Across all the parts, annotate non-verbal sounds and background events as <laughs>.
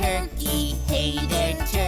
turkey hey there, turkey.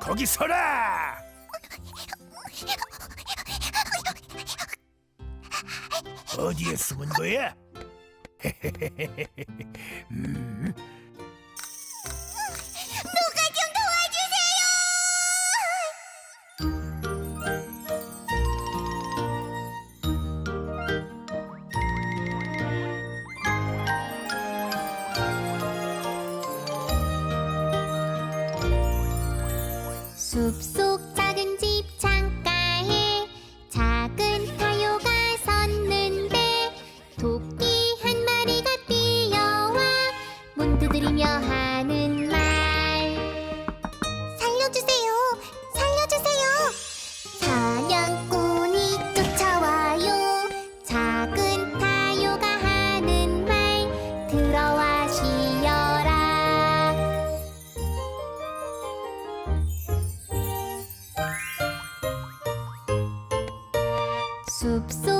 거기 서라! 어디에 숨은 거야? <laughs> 음, subscribe. Soup, soup.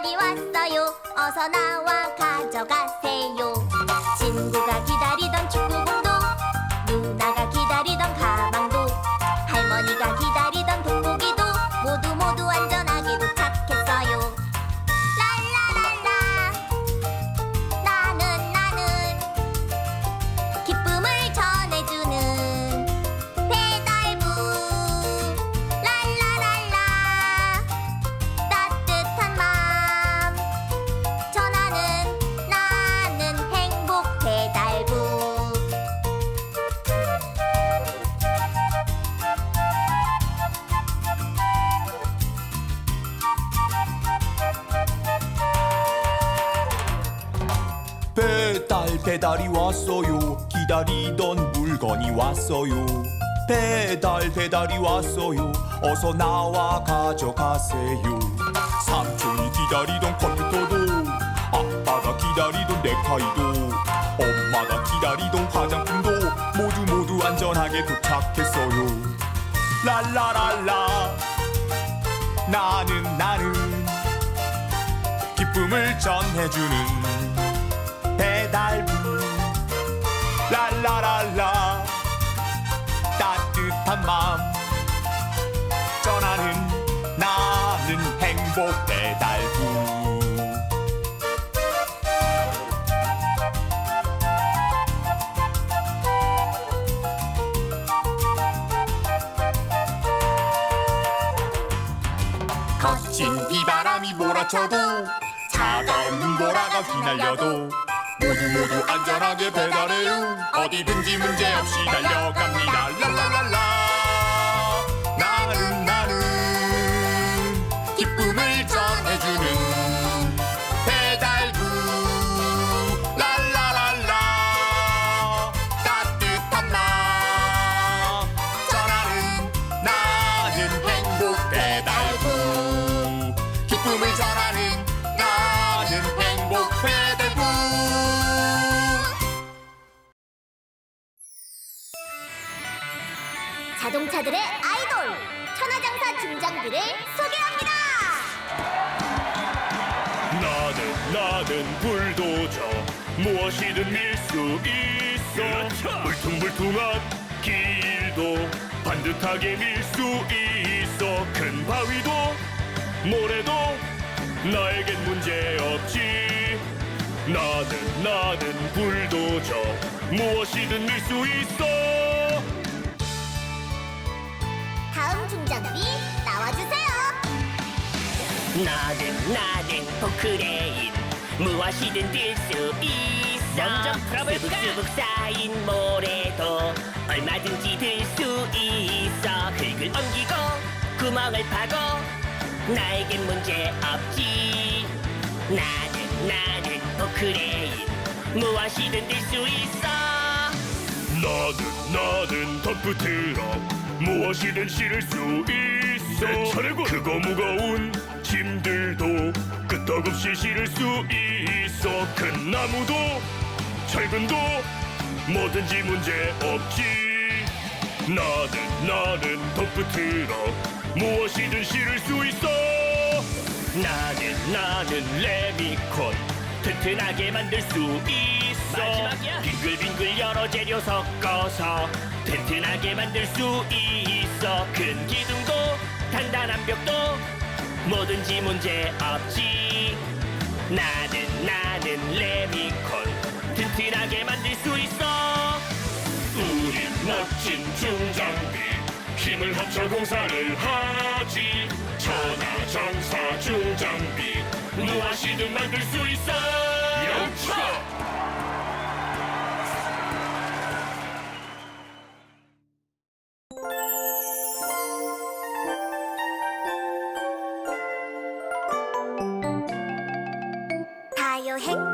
달 배달이 왔어요. 어서 나와 가져가세 배달 배달이 왔어요. 기다리던 물건이 왔어요. 배달 배달이 왔어요. 어서 나와 가져가세요. 삼촌이 기다리던 컴퓨터도 아빠가 기다리던 넥타이도 엄마가 기다리던 화장품도 모두 모두 안전하게 도착했어요. 랄라랄라. 나는 나는 기쁨을 전해주는 배달부 랄라랄라. 따뜻한 마음. 전하는 나는 행복 배달부 거친 비바람이 몰아쳐도 차가운 눈보라가 휘날려도 모두 모두 안전하게 배달해요. 어디든지 문제없이 달려갑니다. 랄랄랄라 자동차들의 아이돌 천하장사 중장비를 소개합니다. 나는 나는 불도저. 무엇이든 밀 수 있어. 있어 울퉁불퉁한 길도 반듯하게 밀 수 있어. 큰 바위도 모래도 나에겐 문제 없지. 나는 나는 불도저. 무엇이든 밀 수 있어 중장비 나와주세요. 나는 나는 포크레인. 무엇이든 들 수 있어. 먼저 풀어볼까? 수북수북 쌓인 모래도 얼마든지 들 수 있어. 흙을 옮기고 구멍을 파고 나에겐 문제 없지. 나는 나는 포크레인. 무엇이든 들 수 있어. 나는 나는 덤프트럭 무엇이든 실을 수 있어? 내 차례고 크고 무거운 짐들도 끄떡없이 실을 수 있어. 큰 나무도 철근도 뭐든지 문제 없지. 나는 나는 덤프트럭 무엇이든 실을 수 있어? 나는 나는 레미콘 튼튼하게 만들 수 있어 마지막이야. 빙글빙글 여러 재료 섞어서 튼튼하게 만들 수 있어. 큰 기둥도 단단한 벽도 뭐든지 문제 없지. 나는 나는 레미콘 튼튼하게 만들 수 있어. 우린 멋진 중장비 힘을 합쳐 공사를 하지. 천하장사 중장비 무엇이든 만들 수 있어. 영차 다요 행